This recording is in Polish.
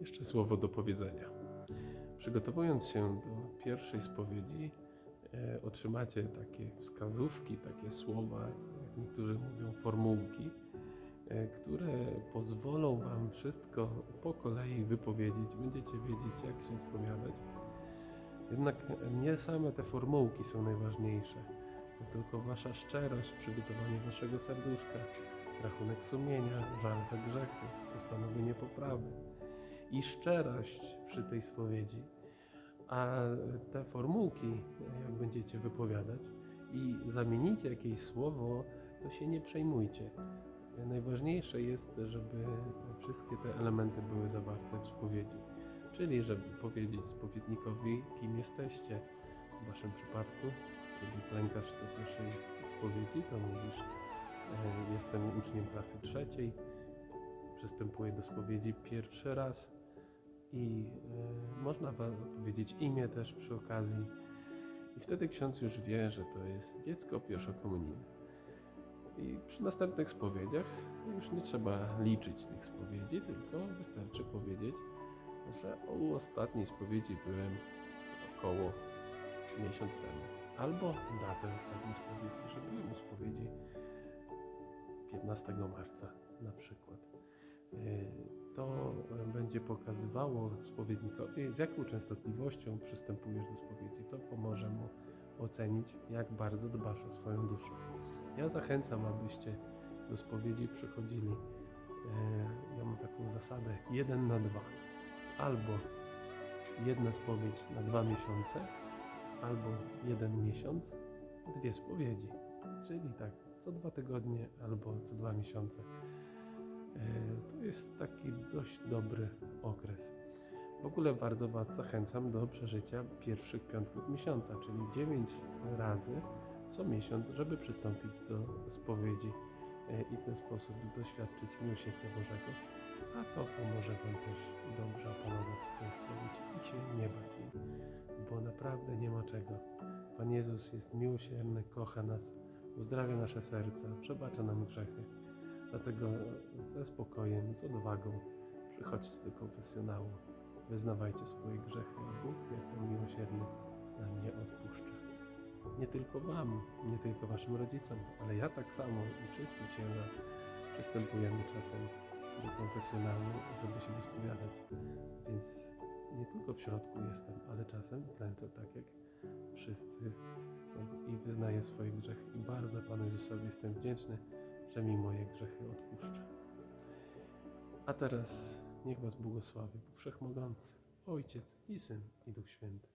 Jeszcze słowo do powiedzenia. Przygotowując się do pierwszej spowiedzi, e, otrzymacie takie wskazówki, takie słowa, jak niektórzy mówią, formułki, e, które pozwolą Wam wszystko po kolei wypowiedzieć. Będziecie wiedzieć, jak się spowiadać. Jednak nie same te formułki są najważniejsze, tylko Wasza szczerość, przygotowanie Waszego serduszka, rachunek sumienia, żal za grzechy, postanowienie poprawy i szczerość przy tej spowiedzi. A te formułki, jak będziecie wypowiadać i zamienicie jakieś słowo, to się nie przejmujcie. Najważniejsze jest, żeby wszystkie te elementy były zawarte w spowiedzi. Czyli, żeby powiedzieć spowiednikowi, kim jesteście. W Waszym przypadku, kiedy klękasz do pierwszej spowiedzi, to mówisz, e, jestem uczniem klasy trzeciej, przystępuję do spowiedzi pierwszy raz i e, można powiedzieć imię też przy okazji. I wtedy ksiądz już wie, że to jest dziecko pierwszokomunijne. I przy następnych spowiedziach już nie trzeba liczyć tych spowiedzi, tylko wystarczy powiedzieć, że u ostatniej spowiedzi byłem około miesiąc temu. Albo datę ostatniej spowiedzi, że byłem u spowiedzi 15 marca na przykład. Yy, To będzie pokazywało spowiednikowi, z jaką częstotliwością przystępujesz do spowiedzi. To pomoże mu ocenić, jak bardzo dbasz o swoją duszę. Ja zachęcam, abyście do spowiedzi przychodzili. Yy, Ja mam taką zasadę jeden na dwa. Albo jedna spowiedź na dwa miesiące, albo jeden miesiąc, dwie spowiedzi. Czyli tak, co dwa tygodnie albo co dwa miesiące. E, To jest taki dość dobry okres. W ogóle bardzo Was zachęcam do przeżycia pierwszych piątków miesiąca, czyli 9 razy co miesiąc, żeby przystąpić do spowiedzi e, i w ten sposób doświadczyć miłosierdzia Bożego, a to pomoże Wam też dobrze opanować tę spowiedź i się nie bać bo naprawdę nie ma czego. Pan Jezus jest miłosierny, kocha nas, uzdrawia nasze serca, przebacza nam grzechy. Dlatego ze spokojem, z odwagą przychodźcie do konfesjonału, wyznawajcie swoje grzechy, a Bóg jako miłosierny nam nie odpuszcza. Nie tylko Wam, nie tylko Waszym rodzicom, ale ja tak samo i wszyscy księża przystępujemy czasem do konfesjonału, żeby się wyspowiadać. Więc nie tylko w środku jestem, ale czasem klęczę tak jak wszyscy i wyznaję swoje grzechy. I bardzo Panu Jezusowi jestem wdzięczny, że mi moje grzechy odpuszcza. A teraz niech Was błogosławi Wszechmogący, Ojciec i Syn i Duch Święty.